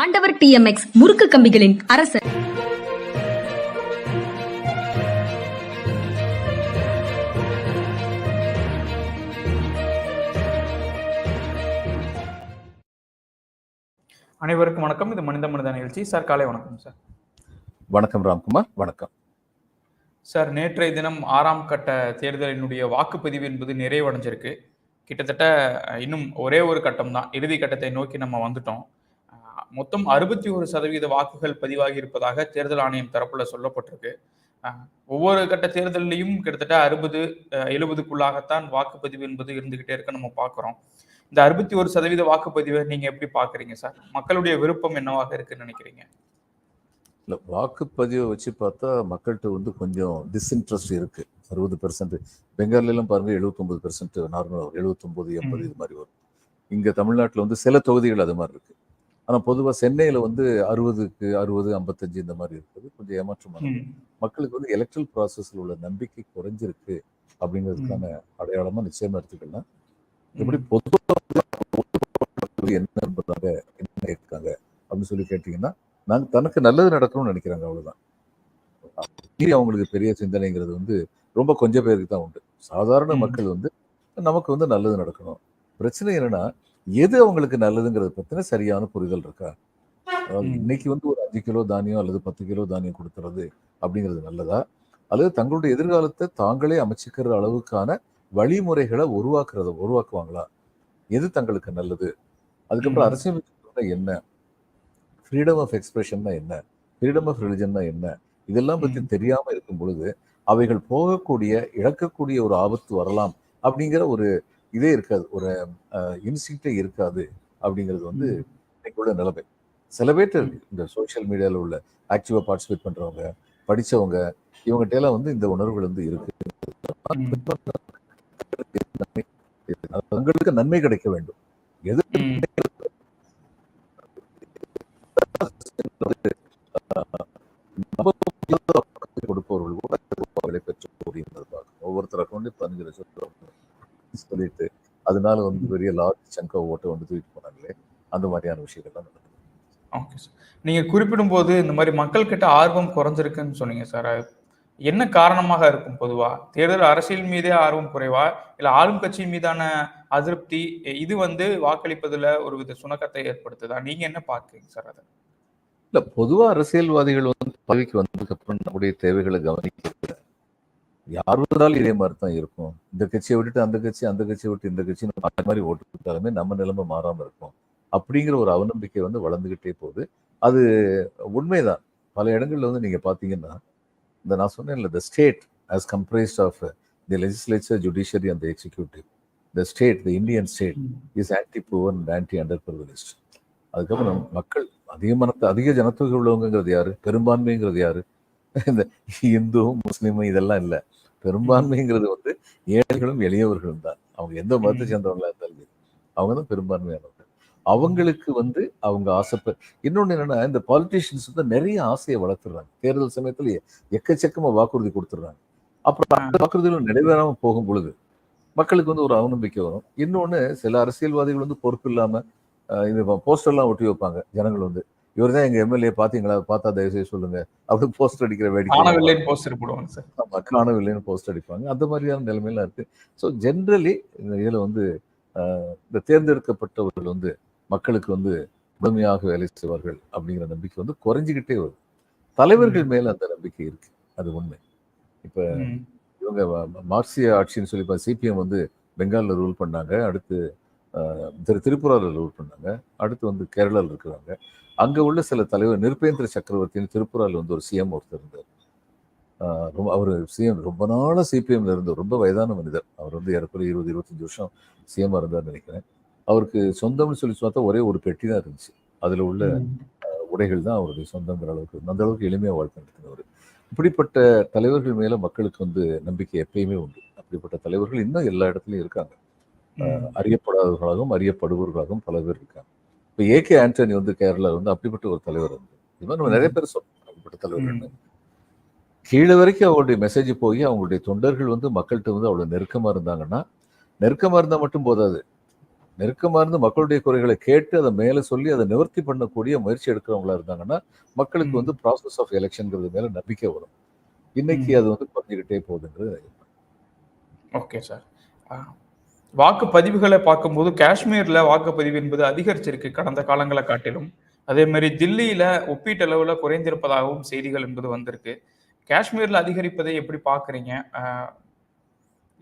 ஆண்டவர் டிஎம்எக்ஸ் முறுக்கு கம்பிகளின் அரசர். அனைவருக்கும் வணக்கம். இது மனித மனித நிகழ்ச்சி. சார் காலை வணக்கம் சார். வணக்கம் ராம்குமார். வணக்கம். சார் நேற்றைய தினம் ஆறாம் கட்ட தேர்தலினுடைய வாக்குப்பதிவு என்பது நிறைவடைஞ்சிருக்கு. கிட்டத்தட்ட இன்னும் ஒரே ஒரு கட்டம் தான் இறுதி கட்டத்தை நோக்கி நம்ம வந்துட்டோம். மொத்தம் அறுபத்தி ஒரு சதவீத வாக்குகள் பதிவாகி இருப்பதாக தேர்தல் ஆணையம் தரப்புல சொல்லப்பட்டிருக்கு. ஒவ்வொரு கட்ட தேர்தலையும் கிட்டத்தட்ட அறுபது எழுபதுக்குள்ளாகத்தான் வாக்குப்பதிவு என்பது இருந்துகிட்டே இருக்க நம்ம பார்க்குறோம் இந்த அறுபத்தி ஒரு சதவீத வாக்குப்பதிவை நீங்க எப்படி பாக்குறீங்க சார்? மக்களுடைய விருப்பம் என்னவாக இருக்குன்னு நினைக்கிறீங்க? இல்லை வாக்குப்பதிவை வச்சு பார்த்தா மக்கள்கிட்ட வந்து கொஞ்சம் டிஸ்இன்ட்ரெஸ்ட் இருக்கு. அறுபது பெர்சன்ட் பெங்காலிலாம் பாருங்க எழுபத்தொம்பது பெர்சன்ட் நார்மலாக வரும் எழுபத்தொம்பது எண்பது. இது மாதிரி வரும். இங்கே தமிழ்நாட்டில் வந்து சில தொகுதிகள் அது மாதிரி இருக்கு. ஆனால் பொதுவாக சென்னையில் வந்து அறுபதுக்கு அறுபது ஐம்பத்தஞ்சு இந்த மாதிரி இருக்குது கொஞ்சம் ஏமாற்றமான ம். மக்களுக்கு வந்து எலக்ட்ரல் ப்ராசஸில் உள்ள நம்பிக்கை குறைஞ்சிருக்கு அப்படிங்கிறதுக்கான அடையாளமாக நிச்சயமா எடுத்துக்கலாம் எப்படி பொதுவாக என்ன நம்புறாங்க என்ன இருக்காங்க அப்படின்னு சொல்லி கேட்டீங்கன்னா நாங்க தனக்கு நல்லது நடக்கணும்னு நினைக்கிறாங்க அவ்வளவுதான். மீறி அவங்களுக்கு பெரிய சிந்தனைங்கிறது வந்து ரொம்ப கொஞ்சம் பேருக்கு தான் உண்டு. சாதாரண. மக்கள் வந்து நமக்கு வந்து நல்லது நடக்கணும். பிரச்சனை என்னன்னா எது அவங்களுக்கு நல்லதுங்கிறத பத்தின சரியான புரிதல் இருக்கா. இன்னைக்கு வந்து ஒரு அஞ்சு கிலோ தானியம் அல்லது பத்து கிலோ தானியம் கொடுக்கறது அப்படிங்கிறது நல்லதா? அல்லது தங்களுடைய எதிர்காலத்தை தாங்களே அமைச்சுக்கிற அளவுக்கான வழிமுறைகளை உருவாக்குறத உருவாக்குவாங்களா? எது தங்களுக்கு நல்லது? அதுக்கப்புறம். அரசியல் என்ன? ஃப்ரீடம் ஆஃப் எக்ஸ்பிரஷன்னா என்ன? ஃப்ரீடம் ஆஃப் ரிலிஜன்னா என்ன? இதெல்லாம் பத்தி ம். தெரியாம இருக்கும் பொழுது அவைகள் போகக்கூடிய இழக்கக்கூடிய ஒரு ஆபத்து வரலாம் அப்படிங்கிற ஒரு இதே இருக்காது. ஒரு இன்ஸ்டிங்டே இருக்காது அப்படிங்கிறது வந்து. இன்னைக்கு உள்ள நிலைமை. சில பேர்ட்ட இந்த சோஷியல் மீடியால உள்ள ஆக்டிவா பார்ட்டிசிபேட் பண்றவங்க படிச்சவங்க இவங்ககிட்ட எல்லாம் வந்து இந்த உணர்வுகள் வந்து இருக்கு. தங்களுக்கு நன்மை கிடைக்க வேண்டும். எது. கொடுப்பவர்கள் கூட அவர்களை பெற்று ஒவ்வொருத்தர் அக்கௌண்ட்லயும் பதினஞ்சு லட்சம் சொல்லிட்டு அதனால வந்து பெரிய லார்ஜ் சங்க ஓட்டை வந்து தூக்கிட்டு போனாங்களே அந்த மாதிரியான விஷயங்கள்லாம் நடக்குது. ஓகே சார் நீங்க குறிப்பிடும்போது இந்த மாதிரி மக்கள் கிட்ட ஆர்வம் குறைஞ்சிருக்குன்னு சொன்னீங்க சார் என்ன காரணமாக இருக்கும் பொதுவா? தேர்தல் அரசியல் மீதே ஆர்வம் குறைவா? இல்ல ஆளும் கட்சி மீதான அதிருப்தி இது வந்து வாக்களிப்பதுல ஒரு வித சுணக்கத்தை ஏற்படுத்துதா? நீங்க என்ன பாக்குறீங்க சார் அதை? இல்ல பொதுவா அரசியல்வாதிகள் வந்து பதவிக்கு வந்ததுக்கு அப்புறம் நம்முடைய தேவைகளை கவனிக்கிறது யார் வந்தாலும் இதே மாதிரி தான் இருக்கும். இந்த கட்சியை விட்டுட்டு அந்த கட்சி அந்த கட்சியை விட்டு இந்த கட்சி அந்த மாதிரி ஓட்டு போட்டாலுமே நம்ம நிலைமை மாறாம இருக்கும். அப்படிங்கிற ஒரு அவநம்பிக்கை வந்து வளர்ந்துகிட்டே போகுது. அது உண்மைதான். பல இடங்கள்ல வந்து நீங்க பாத்தீங்கன்னா இந்த நான் சொன்னேன்ல the state as comprised of the legislature judiciary and executive the state the Indian state is anti poor and anti under privilege அதுக்கப்புறம் மக்கள் அதிக மனத்தை அதிக ஜனத்தொகை உள்ளவங்கிறது யாரு? பெரும்பான்மைங்கிறது யாரு? இந்த இந்து முஸ்லீம் இதெல்லாம் இல்ல. பெரும்பான்மைங்கிறது வந்து ஏழைகளும் எளியவர்களும் தான். அவங்க எந்த மதத்தை. சேர்ந்தவங்களா இருந்தாலும். அவங்க தான் பெரும்பான்மையானவங்க. அவங்களுக்கு வந்து அவங்க ஆசைப்ப இன்னொன்னு என்னன்னா இந்த பாலிட்டிஷியன்ஸ் வந்து நிறைய ஆசையை வளர்த்துறாங்க. தேர்தல் சமயத்துல எக்கச்சக்கமா வாக்குறுதி கொடுத்துடுறாங்க. அப்புறம் அந்த வாக்குறுதிகள் நிறைவேறாம போகும் பொழுது மக்களுக்கு வந்து ஒரு அவநம்பிக்கை வரும். இன்னொன்னு சில அரசியல்வாதிகள் வந்து பொறுப்பு இல்லாம அஹ், இது போஸ்டர்லாம் ஒட்டி வைப்பாங்க ஜனங்கள் வந்து. இவர் தான் எங்க எம்எல்ஏ பாத்தீங்களா பார்த்தா தயவு செய்து சொல்லுங்க. அப்படி போஸ்டர் அடிக்கிற வேடிக்கை காணவில்லைன்னு போஸ்டர் போடுவாங்க சார். ஆமா, காணவில்லைன்னு போஸ்ட் அடிப்பாங்க. அந்த மாதிரியான நிலைமையெல்லாம் இருக்கு. ஸோ ஜென்ரலி இதுல வந்து இந்த தேர்ந்தெடுக்கப்பட்டவர்கள் வந்து மக்களுக்கு வந்து முழுமையாக வேலை செய்வார்கள் அப்படிங்கிற நம்பிக்கை வந்து குறைஞ்சிக்கிட்டே வருது. தலைவர்கள் மேல அந்த நம்பிக்கை இருக்கு. அது உண்மை. இப்ப. இவங்க மார்க்சிய ஆட்சின்னு சொல்லி சிபிஎம் வந்து பெங்கால்ல ரூல் பண்ணாங்க. அடுத்து திரு திரிபுராவில் ரூல் பண்ணாங்க. அடுத்து வந்து கேரளாவில் இருக்கிறாங்க. அங்க உள்ள சில தலைவர் நிருபேந்திர சக்கரவர்த்தின்னு திரிபுராவில் வந்து ஒரு சிஎம் ஒருத்தர் இருந்தார். ரொம்ப அவர் சிஎம் ரொம்ப நாளா சிபிஎம்ல இருந்த ரொம்ப வயதான மனிதர். அவர் வந்து ஏறக்குறைய இருபது இருபத்தஞ்சு வருஷம் சிஎம்மா இருந்தார் நினைக்கிறேன். அவருக்கு சொந்தம்னு சொல்லி பார்த்தா ஒரே ஒரு பெட்டி தான் இருந்துச்சு. அதுல உள்ள. உடைகள் தான் அவருடைய சொந்தங்கிற அளவுக்கு. அந்த அளவுக்கு எளிமையா வாழ்க்கை நடத்தினவர் இப்படிப்பட்ட தலைவர்கள் மேல மக்களுக்கு வந்து நம்பிக்கை எப்பயுமே உண்டு. அப்படிப்பட்ட தலைவர்கள் இன்னும் எல்லா இடத்துலயும் இருக்காங்க. அறியப்படாதவர்களாகவும் அறியப்படுபவர்களாகவும் பல பேர் இருக்காங்க. இப்போ ஏகே ஆண்டனி வந்து கேரளா வந்து அப்படிப்பட்ட ஒரு தலைவர் வந்து இது மாதிரி நம்ம நிறைய பேர் சொல்றோம் அப்படிப்பட்ட தலைவர்கள் ம். கீழே வரைக்கும் அவங்களுடைய மெசேஜ் போய் அவங்களுடைய தொண்டர்கள் வந்து மக்கள்கிட்ட வந்து அவ்வளவு நெருக்கமா இருந்தாங்கன்னா நெருக்கமா இருந்தா மட்டும் போதாது நெருக்கமா இருந்து மக்களுடைய குறைகளை கேட்டு அதை மேல சொல்லி அதை நிவர்த்தி பண்ணக்கூடிய முயற்சி எடுக்கிறவங்களா இருந்தாங்கன்னா மக்களுக்கு. வந்து ப்ராசஸ் ஆஃப் எலெக்ஷன்ங்கிறது மேல நம்பிக்கை வரும் இன்னைக்கு. அது வந்து குறைஞ்சிக்கிட்டே போகுதுங்கிறது ஓகே சார் வாக்குப்பதிவுகளை பார்க்கும்போது காஷ்மீர்ல வாக்குப்பதிவு என்பது அதிகரிச்சிருக்கு கடந்த காலங்களை காட்டிலும். அதே மாதிரி தில்லியில ஒப்பீட்டளவுல குறைந்திருப்பதாகவும் செய்திகள் என்பது வந்திருக்கு. காஷ்மீர்ல அதிகரிப்பதை எப்படி பாக்குறீங்க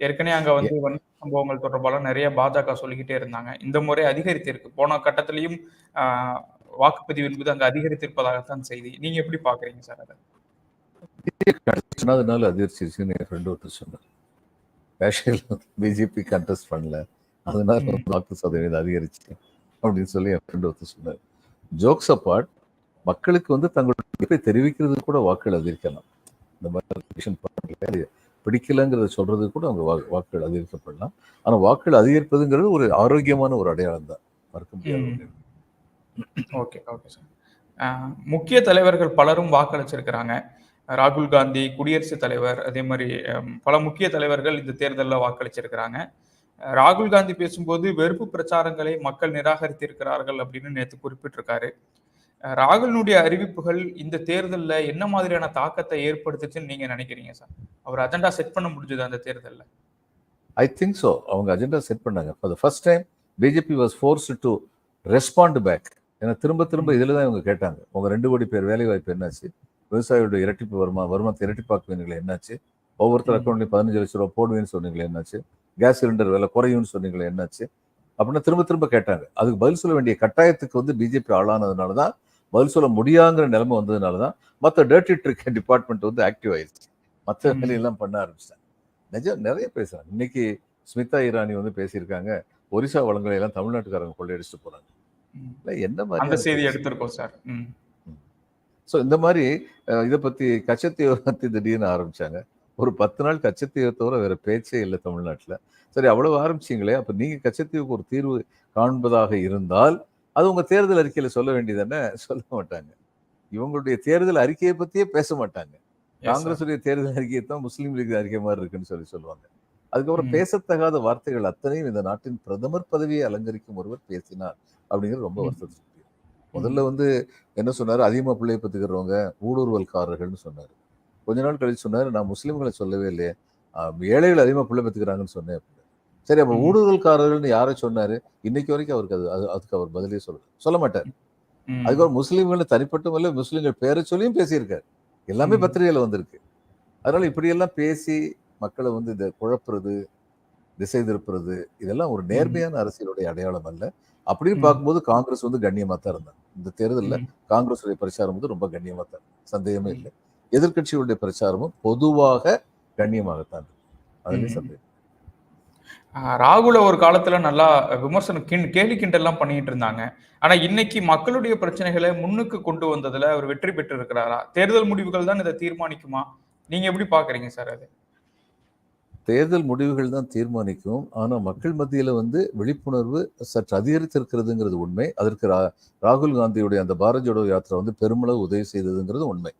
ஏற்கனவே அங்க வந்து வன்முறை சம்பவங்கள் தொடர்பாக நிறைய பாஜக சொல்லிக்கிட்டே இருந்தாங்க. இந்த முறை அதிகரித்திருக்கு. போன கட்டத்திலையும் வாக்குப்பதிவு என்பது அங்க அதிகரித்திருப்பதாகத்தான் செய்தி. நீங்க எப்படி பாக்குறீங்க சார் அதை? அதிர்ச்சிருச்சுன்னு என் ஃப்ரெண்டு ஒருத்தர் சொன்னார். காஷ்மீர்ல பிஜேபி கண்டெஸ்ட் பண்ணல. அதனால. வாக்கு சதவீதம் அதிகரிச்சு அப்படின்னு சொல்லி என் ஃப்ரெண்டு ஒருத்தர் சொன்னார். ஜோக்ஸ் அப்பார்ட் மக்களுக்கு வந்து தங்களுடைய தெரிவிக்கிறது கூட வாக்குகள் அதிகரிக்கலாம். இந்த மாதிரி பிடிக்கலங்கிறத சொல்றது கூட அவங்க வாக்குகள் அதிகரிக்கப்படலாம். ஆனா வாக்குகள் அதிகரிப்பதுங்கிறது ஒரு ஆரோக்கியமான ஒரு அடையாளம் தான். மறக்க முடியாது. Okay okay sir. முக்கிய தலைவர்கள் பலரும் வாக்களிச்சிருக்கிறாங்க. ராகுல் காந்தி குடியரசுத் தலைவர் அதே மாதிரி பல முக்கிய தலைவர்கள் இந்த தேர்தலில் வாக்களிச்சிருக்கிறாங்க. ராகுல் காந்தி பேசும்போது வெறுப்பு பிரச்சாரங்களை மக்கள் நிராகரித்திருக்கிறார்கள் அப்படின்னு நேற்று குறிப்பிட்டிருக்காரு. ராகுலினுடைய அறிவிப்புகள் இந்த தேர்தலில் என்ன மாதிரியான தாக்கத்தை ஏற்படுத்துச்சுன்னு நீங்க நினைக்கிறீங்க சார்? அவர் அஜெண்டா செட் பண்ண முடிஞ்சது அந்த தேர்தலில்? ஐ திங்க் ஸோ அவங்க அஜெண்டா செட் பண்ணாங்க. For the first time BJP was force to respond back ஏன்னா திரும்ப திரும்ப இதில் தான் இவங்க கேட்டாங்க. உங்க ரெண்டு கோடி பேர் வேலை வாய்ப்பு என்னாச்சு? விவசாயியோட இரட்டிப்பு வருமா வருமானத்தை இரட்டிப்பாக்குவீங்களே என்னாச்சு? ஒவ்வொருத்தர். அக்கௌண்ட்லையும் பதினஞ்சு லட்ச ரூபா போடுவேன்னு சொன்னீங்களே என்னாச்சு? கேஸ் சிலிண்டர் விலை குறையும்னு சொன்னீங்களே என்னாச்சு? அப்படின்னு திரும்ப திரும்ப கேட்டாங்க. அதுக்கு பதில் சொல்ல வேண்டிய கட்டாயத்துக்கு வந்து பிஜேபி ஆளானதுனால தான் பதில் சொல்ல முடியாங்கிற நிலைமை வந்ததுனால தான் மற்ற டேர்ட்டி ட்ரிக் டிபார்ட்மெண்ட் வந்து ஆக்டிவ் ஆயிடுச்சு. மற்ற. வேலையெல்லாம் பண்ண ஆரம்பிச்சிட்டாங்க. நிஜம் நிறைய பேசுறாங்க. இன்னைக்கு ஸ்மிதா இரானி வந்து பேசியிருக்காங்க ஒரிசா வளங்களை எல்லாம் தமிழ்நாட்டுக்காரங்க கொள்ளையடிச்சிட்டு போறாங்க. என்ன மாதிரி செய்தி எடுத்திருக்கோம் சார். ஸோ இந்த மாதிரி இதை பத்தி கச்சத்தீவை திடீர்னு ஆரம்பிச்சாங்க. ஒரு பத்து நாள் கச்சத்தீவை தவிர வேற பேச்சே இல்லை தமிழ்நாட்டுல. சரி அவ்வளவு ஆரம்பிச்சீங்களே. அப்ப நீங்க கச்சத்தீவுக்கு ஒரு தீர்வு காண்பதாக இருந்தால் அது உங்க தேர்தல் அறிக்கையில சொல்ல வேண்டியதானே சொல்ல மாட்டாங்க. இவங்களுடைய தேர்தல் அறிக்கையை பத்தியே பேச மாட்டாங்க. காங்கிரசுடைய தேர்தல் அறிக்கையை தான் முஸ்லீம் லீக் அறிக்கை மாதிரி இருக்குன்னு சொல்லி சொல்லுவாங்க. அதுக்கப்புறம். பேசத்தகாத வார்த்தைகள் அத்தனையும் இந்த நாட்டின் பிரதமர் பதவியை அலங்கரிக்கும் ஒருவர் பேசினார் அப்படிங்கிறது ரொம்ப ம். முதல்ல வந்து என்ன சொன்னாரு? அதிகமா பிள்ளையை பத்துக்கிறவங்க ஊடுருவல்காரர்கள்னு சொன்னாரு. கொஞ்ச நாள் கழிச்சு சொன்னாரு நான் முஸ்லீம்களை சொல்லவே இல்லையே. ஏழைகள் அதிகமா பிள்ளை பத்துக்கிறாங்கன்னு சொன்னேன். சரி அப்ப. ஊடுருவல்காரர்கள்னு யாரை சொன்னாரு. இன்னைக்கு வரைக்கும் அவருக்கு அது அது- அதுக்கு அவர் பதிலே சொல்ல சொல்ல மாட்டார். அதுக்கப்புறம் முஸ்லீம்கள் தனிப்பட்ட முறையில் முஸ்லீம்கள் பேரை சொல்லியும் பேசியிருக்காரு. எல்லாமே. பத்திரிகையில வந்திருக்கு. அதனால இப்படியெல்லாம் பேசி மக்களை வந்து இந்த குழப்புறது திசை திருப்புறது இதெல்லாம் ஒரு நேர்மையான அரசியலுடைய அடையாளம் அல்ல. அப்படின்னு. பார்க்கும்போது காங்கிரஸ் வந்து கண்ணியமா தான் இருந்தாங்க. இந்த தேர்தலில். காங்கிரஸுடைய பிரச்சாரம் வந்து ரொம்ப கண்ணியமா தான். சந்தேகமே இல்லை. எதிர்க்கட்சிகளுடைய பிரச்சாரமும் பொதுவாக கண்ணியமாகத்தான் அதுலயும். சந்தேகம். ராகுல ஒரு காலத்துல நல்லா விமர்சனம் கேலி கிண்டல்லாம் பண்ணிட்டு இருந்தாங்க. ஆனா இன்னைக்கு மக்களுடைய பிரச்சனைகளை முன்னுக்கு கொண்டு வந்ததுல அவர் வெற்றி பெற்று இருக்கிறாரா தேர்தல் முடிவுகள் தான் இதை தீர்மானிக்குமா? நீங்க எப்படி பாக்குறீங்க சார் அது? தேர்தல் முடிவுகள் தான் தீர்மானிக்கும். ஆனா மக்கள் மத்தியில வந்து விழிப்புணர்வு சற்று அதிகரித்திருக்கிறதுங்கிறது உண்மை. அதற்கு ரா- ராகுல் காந்தியுடைய அந்த பாரத் ஜோடோ யாத்திரை வந்து பெருமளவு உதவி செய்ததுங்கிறது உண்மை.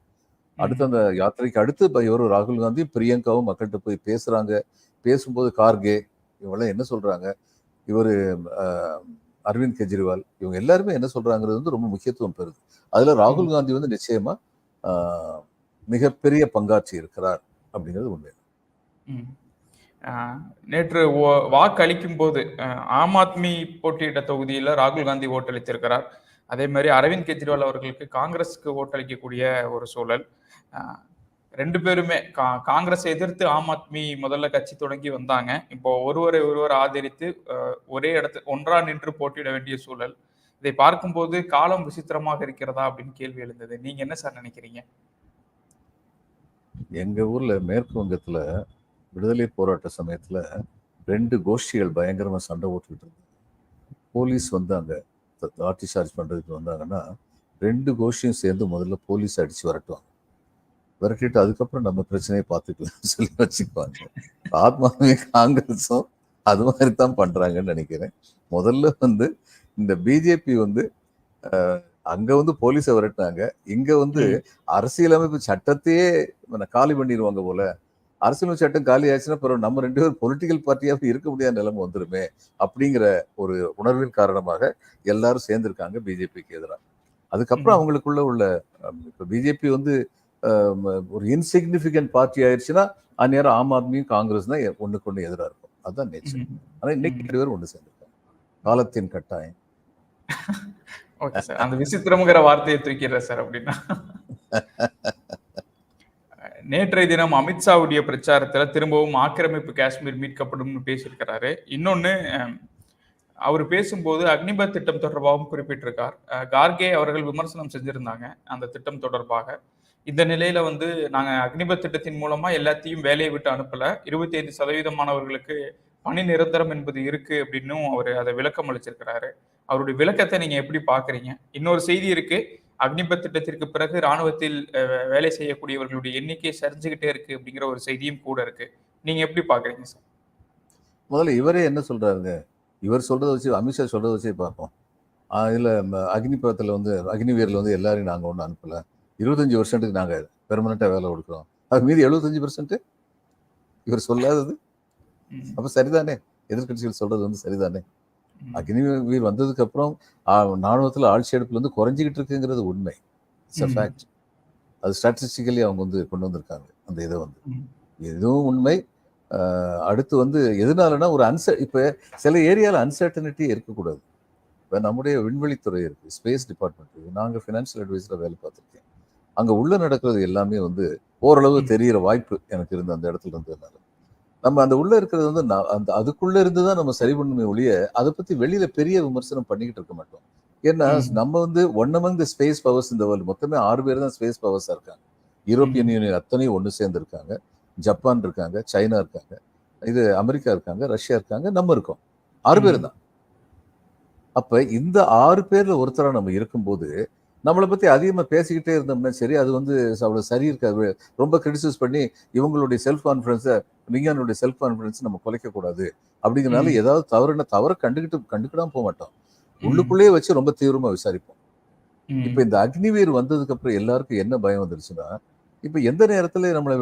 அடுத்து அந்த யாத்திரைக்கு அடுத்து இப்ப இவரும் ராகுல் காந்தி பிரியங்காவும் மக்கள்கிட்ட போய் பேசுறாங்க. பேசும்போது கார்கே இவங்கெல்லாம் என்ன சொல்றாங்க? இவர் அரவிந்த் கெஜ்ரிவால் இவங்க எல்லாருமே என்ன சொல்றாங்கிறது வந்து ரொம்ப முக்கியத்துவம் பெறுது. அதுல ராகுல் காந்தி வந்து நிச்சயமா ஆஹ், மிகப்பெரிய பங்காற்றி இருக்கிறார் அப்படிங்கிறது உண்மை. நேற்று ஓ- வாக்களிக்கும் போது ஆம் ஆத்மி போட்டியிட்ட தொகுதியில் ராகுல் காந்தி ஓட்டளித்திருக்கிறார். அதே மாதிரி அரவிந்த் கெஜ்ரிவால் அவர்களுக்கு காங்கிரஸுக்கு ஓட்டளிக்கக்கூடிய ஒரு சூழல். ரெண்டு பேருமே கா- காங்கிரஸை எதிர்த்து ஆம் ஆத்மி முதல்ல கட்சி தொடங்கி வந்தாங்க. இப்போ ஒருவரை ஒருவர் ஆதரித்து ஒரே இடத்து ஒன்றா நின்று போட்டியிட வேண்டிய சூழல். இதை பார்க்கும்போது காலம் விசித்திரமாக இருக்கிறதா அப்படின்னு கேள்வி எழுந்தது. நீங்க என்ன சார் நினைக்கிறீங்க? எங்க ஊர்ல மேற்கு வங்கத்துல விடுதலை போராட்ட சமயத்துல ரெண்டு கோஷ்டிகள் பயங்கரமா சண்டை போட்டுக்கிட்டு இருந்தாங்க போலீஸ் வந்து அங்க த- லாட்டி சார்ஜ் பண்றதுக்கு வந்தாங்கன்னா ரெண்டு கோஷ்டியும் சேர்ந்து முதல்ல போலீஸ் அடிச்சு விரட்டுவாங்க. விரட்டிட்டு அதுக்கப்புறம் நம்ம பிரச்சனையை பார்த்துக்கலாம் சொல்லி வச்சுக்குவாங்க. ஆத்மாவே காங்கிரஸும் அது மாதிரி தான் பண்றாங்கன்னு நினைக்கிறேன். முதல்ல வந்து இந்த பிஜேபி வந்து அங்க வந்து போலீஸை விரட்டினாங்க. இங்க வந்து அரசியலமைப்பு சட்டத்தையே காலி பண்ணிடுவாங்க போல. அரசியல் சட்டம் காலி ஆச்சுன்னா பிறகு நம்ம ரெண்டு பேரும் பொலிட்டிக்கல் பார்ட்டியாக இருக்க முடியாத நிலைமை வந்துருமே அப்படிங்கிற ஒரு உணர்வின் காரணமாக எல்லாரும் சேர்ந்திருக்காங்க பிஜேபிக்கு எதிராக அதுக்கப்புறம். அவங்களுக்குள்ள உள்ள இப்ப பிஜேபி வந்து ஒரு இன்சிக்னிஃபிகண்ட் பார்ட்டி ஆயிடுச்சுன்னா அந்நேரம் ஆம் ஆத்மியும் காங்கிரஸ் தான் ஒண்ணுக்கு ஒண்ணு எதிராக இருக்கும். அதுதான் நேச்சர் ம். ஆனா இன்னைக்கு ரெண்டு பேரும் ஒண்ணு சேர்ந்திருக்காங்க. காலத்தின் கட்டாயம். அந்த விசித்திரம்ங்கிற வார்த்தையை தூக்கிடுறேன் சார் அப்படின்னா. நேற்றைய தினம் அமித்ஷாவுடைய பிரச்சாரத்துல திரும்பவும் ஆக்கிரமிப்பு காஷ்மீர் மீட்கப்படும்னு பேசியிருக்கிறாரு. இன்னொன்னு அவர் பேசும்போது அக்னிபத் திட்டம் தொடர்பாகவும் குறிப்பிட்டிருக்கார். கார்கே அவர்கள் விமர்சனம் செஞ்சிருந்தாங்க அந்த திட்டம் தொடர்பாக. இந்த நிலையில வந்து நாங்க அக்னிபத் திட்டத்தின் மூலமா எல்லாத்தையும் வேலையை விட்டு அனுப்பல. இருபத்தி ஐந்து சதவீதமானவர்களுக்கு பணி நிரந்தரம் என்பது இருக்கு அப்படின்னும் அவர் அதை விளக்கம் அளிச்சிருக்கிறாரு. அவருடைய விளக்கத்தை நீங்க எப்படி பாக்குறீங்க இன்னொரு செய்தி இருக்கு. அக்னிபத் திட்டத்திற்கு பிறகு ராணுவத்தில் வேலை செய்யக்கூடியவர்களுடைய எண்ணிக்கை சரிஞ்சுகிட்டே இருக்கு அப்படிங்கிற ஒரு செய்தியும் கூட இருக்கு. நீங்க எப்படி பாக்குறீங்க சார்? முதல்ல இவரே என்ன சொல்றாருங்க? இவர் சொல்றதை வச்சு அமித்ஷா சொல்றதை வச்சே பார்ப்போம். இதுல அக்னிபத்தில் வந்து அக்னிவீரில் வந்து எல்லாரையும் நாங்க ஒன்றும் அனுப்பல. இருபத்தஞ்சு வருஷத்துக்கு நாங்க பெர்மனண்டா வேலை கொடுக்குறோம் அது மீதி எழுபத்தஞ்சு பர்சன்ட் இவர் சொல்லாதது. அப்ப சரிதானே? எதிர்க்கட்சிகள் சொல்றது வந்து சரிதானே? அக்னிவீர் வந்ததுக்கு அப்புறம் ராணுவத்துல ஆட்சி எடுப்புல வந்து குறைஞ்சிக்கிட்டு இருக்குங்கிறது உண்மை. இட்ஸ். ஃபேக்ட் அது ஸ்டாட்டிஸ்டிக்கலி அவங்க வந்து கொண்டு வந்திருக்காங்க அந்த இதை வந்து. இதுவும் உண்மை. அடுத்து வந்து எதனாலனா ஒரு அன்ச இப்போ சில ஏரியாவில் அன்சர்டனிட்டி இருக்கக்கூடாது. இப்போ நம்முடைய விண்வெளித்துறை இருக்கு ஸ்பேஸ் டிபார்ட்மெண்ட் இருக்கு. நாங்கள் ஃபினான்ஷியல் அட்வைஸராக வேலை பார்த்துருக்கேன். அங்கே உள்ள நடக்கிறது எல்லாமே வந்து ஓரளவு ம். தெரியிற வாய்ப்பு எனக்கு இருந்த அந்த இடத்துல இருந்ததுனால. நம்ம அந்த உள்ள இருக்கிறது வந்து அந்த அதுக்குள்ள இருந்து தான் நம்ம சரி பண்ணுமே ஒழிய அதை பத்தி வெளியில பெரிய விமர்சனம் பண்ணிக்கிட்டு இருக்க மாட்டோம். ஏன்னா. நம்ம வந்து one among the space powers இந்த வேர்ல்டு மொத்தமே ஆறு பேர் தான் ஸ்பேஸ் பவர்ஸா இருக்காங்க. யூரோப்பியன் யூனியன் அத்தனையும் ஒன்று சேர்ந்து இருக்காங்க. ஜப்பான் இருக்காங்க சைனா இருக்காங்க இது அமெரிக்கா இருக்காங்க ரஷ்யா இருக்காங்க நம்ம இருக்கோம். ஆறு பேர். தான். அப்ப இந்த ஆறு பேர்ல ஒருத்தரா நம்ம இருக்கும்போது நம்மளை பத்தி அதிகமா பேசிக்கிட்டே இருந்தோம்னா சரி அது வந்து அவ்வளவு சரி இருக்காது ரொம்ப கிரிட்டிசைஸ் பண்ணி இவங்களுடைய செல்ஃப் கான்ஃபிடன்ஸை விஞ்ஞானுடைய செல்ஃப் கான்ஃபிடன்ஸ் நம்ம குலைக்க கூடாது அப்படிங்கறனால. ஏதாவது தவறுன தவற கண்டுக்கிட்டு கண்டுக்கிடாம போக மாட்டோம். உள்ளுக்குள்ளேயே வச்சு ரொம்ப தீவிரமா விசாரிப்போம். இப்ப இந்த அக்னிவீர் வந்ததுக்கு அப்புறம் எல்லாருக்கும் என்ன பயம் வந்துருச்சுன்னா இப்ப எந்த நேரத்துல நம்மளை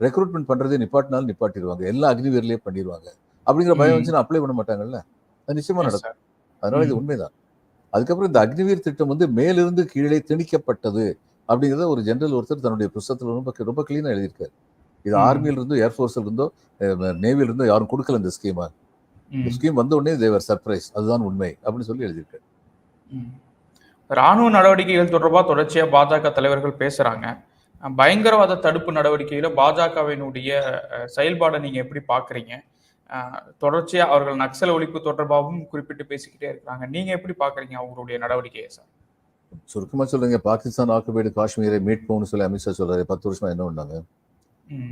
ரெக்ரூட்மெண்ட் பண்றதே நிப்பாட்டினாலும் நிப்பாட்டிடுவாங்க எல்லாம் அக்னிவீர்லயே பண்ணிடுவாங்க அப்படிங்கிற பயம். வந்துச்சுன்னா அப்ளை பண்ண மாட்டாங்கல்ல அது நிச்சயமா Yes, நடக்கும். அதனால இது. உண்மைதான் அதுக்கப்புறம் இந்த அக்னிவீர் திட்டம் வந்து மேலிருந்து கீழே திணிக்கப்பட்டது அப்படிங்கிறத ஒரு ஜெனரல் ஒருத்தர் தன்னுடைய புஸ்தகத்துல ரொம்ப ரொம்ப கிளீனா எழுதியிருக்காரு இது. ஆர்மியில இருந்தோ ஏர்ஃபோர்ஸ்ல இருந்தோ நேவில இருந்தோ யாரும் கொடுக்கல இந்த ஸ்கீமா இந்த. ஸ்கீம் வந்த உடனே தேவர் சர்ப்ரைஸ் அதுதான் உண்மை அப்படின்னு சொல்லி எழுதியிருக்காரு. ராணுவ நடவடிக்கைகள் தொடர்பாக தொடர்ச்சியா பாஜக தலைவர்கள் பேசுறாங்க பயங்கரவாத தடுப்பு நடவடிக்கையில பாஜகவினுடைய செயல்பாடை நீங்க எப்படி பாக்குறீங்க தொடர்ச்சியா அவர்கள் நக்சல் ஒழிப்பு தொடர்பாகவும் குறிப்பிட்டு பேசிக்கிட்டே இருக்கிறாங்க. நீங்க எப்படி பாக்குறீங்க அவங்களுடைய நடவடிக்கையை சார்? சுருக்கமா சொல்லுங்க பாகிஸ்தான் ஆக்குபைடு காஷ்மீரை மீட் போகணும்னு சொல்லி அமித்ஷா சொல்றாரு. பத்து வருஷமா என்ன பண்ணாங்க.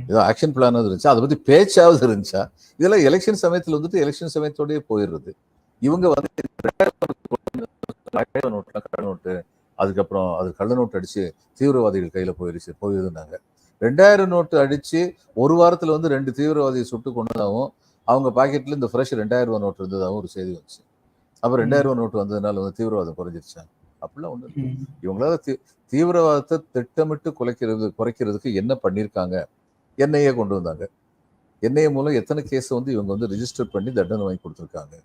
ஏதோ ஆக்ஷன் பிளானாவது இருந்துச்சா? அதை பத்தி பேச்சாவது இருந்துச்சா? இதெல்லாம் எலெக்ஷன் சமயத்துல வந்துட்டு எலெக்ஷன் சமயத்தோடயே போயிடுறது. இவங்க வந்து கள்ள நோட்டு அதுக்கப்புறம் அது கள்ள நோட்டு அடிச்சு தீவிரவாதிகள் கையில போயிருச்சு போயிருந்தாங்க. ரெண்டாயிரம் நோட்டு அடிச்சு ஒரு வாரத்துல வந்து ரெண்டு தீவிரவாதியை சுட்டு கொண்டதாகவும் அவங்க பாக்கெட்ல இந்த ஃப்ரெஷ் ரெண்டாயிரம் ரூபாய் நோட்டு இருந்ததாகவும் ஒரு செய்தி வந்துச்சு. அப்ப ரெண்டாயிரம் ரூபாய் நோட்டு வந்ததுனால வந்து தீவிரவாதம் குறைஞ்சிருச்சா? அப்படிலாம். ம். இவங்களால தீ- தீவிரவாதத்தை திட்டமிட்டு குலைக்கிறது குறைக்கிறதுக்கு என்ன பண்ணியிருக்காங்க என்ஐஏ கொண்டு வந்தாங்க. என்ஐஏ மூலம் எத்தனை கேஸ் வந்து இவங்க வந்து ரிஜிஸ்டர் பண்ணி தண்டனை வாங்கி கொடுத்துருக்காங்க.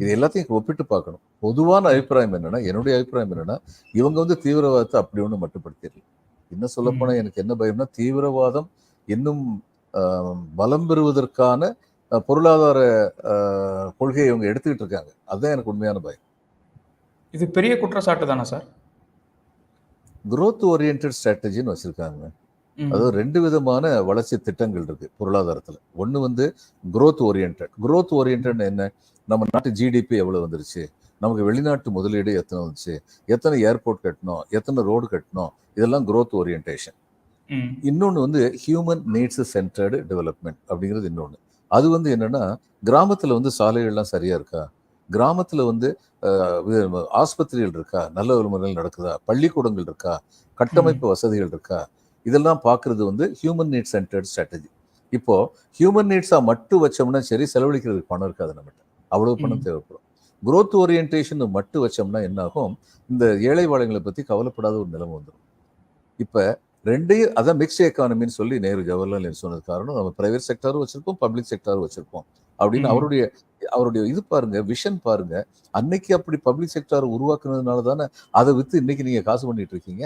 இது எல்லாத்தையும் ஒப்பிட்டு பார்க்கணும். பொதுவான அபிப்பிராயம் என்னன்னா என்னுடைய அபிப்பிராயம் என்னன்னா இவங்க வந்து தீவிரவாதத்தை அப்படி ஒண்ணு மட்டுப்படுத்திடல. இன்னும் சொல்ல போனா எனக்கு என்ன பயம்னா தீவிரவாதம் இன்னும் பலம் பெறுவதற்கான பொருளாதார கொள்கையை இவங்க எடுத்துக்கிட்டு இருக்காங்க. அதுதான் எனக்கு உண்மையான பயம். இது பெரிய குற்றச்சாட்டு தானே சார்? Growth ஓரியன்ட் ஸ்ட்ராட்டஜின்னு வச்சிருக்காங்க. அதாவது ரெண்டு விதமான வளர்ச்சி திட்டங்கள் இருக்கு பொருளாதாரத்துல. ஒண்ணு வந்து growth ஓரியன்ட் growth ஓரியன்ட் என்ன? நம்ம நாட்டு ஜிடிபி எவ்வளவு வந்துருச்சு? நமக்கு வெளிநாட்டு முதலீடு எத்தனை வந்துச்சு? எத்தனை ஏர்போர்ட் கட்டணும் எத்தனை ரோடு கட்டணும் இதெல்லாம் growth ஓரியன்டேஷன். இன்னொன்று வந்து ஹியூமன் நீட்ஸ் சென்டர்டு டெவலப்மெண்ட் அப்படிங்கிறது இன்னொன்று அது வந்து என்னன்னா கிராமத்தில் வந்து சாலைகள்லாம் சரியா இருக்கா? கிராமத்தில் வந்து ஆஸ்பத்திரிகள் இருக்கா? நல்ல ஒரு முறையில் நடக்குதா? பள்ளிக்கூடங்கள் இருக்கா? கட்டமைப்பு வசதிகள் இருக்கா? இதெல்லாம் பார்க்கிறது வந்து ஹியூமன் நீட் சென்டர்ட் ஸ்ட்ராட்டஜி இப்போ ஹியூமன் நீட்ஸா மட்டும் வச்சோம்னா சரி செலவழிக்கிறதுக்கு பணம் இருக்காது நம்மகிட்ட. அவ்வளவு பணம். தேவைப்படும். growth ஓரியன்டேஷன் மட்டும் வச்சோம்னா என்ன ஆகும் இந்த ஏழை வாழைகளை பத்தி கவலைப்படாத ஒரு நிலைமை வந்துடும் இப்ப ரெண்டையும் அதான் மிக்ஸ் எக்கானமின்னு சொல்லி நேரு ஜவஹர்லால் நேரு சொன்னது காரணம் நம்ம பிரைவேட் செக்டரும் வச்சிருப்போம் பப்ளிக் செக்டரும் வச்சிருப்போம். அப்படின்னு. அவருடைய அவருடைய இது பாருங்க விஷன் பாருங்க. அன்னைக்கு அப்படி பப்ளிக் செக்டார் உருவாக்குனதுனால தானே அதை வித்து இன்னைக்கு நீங்க காசு பண்ணிட்டு இருக்கீங்க.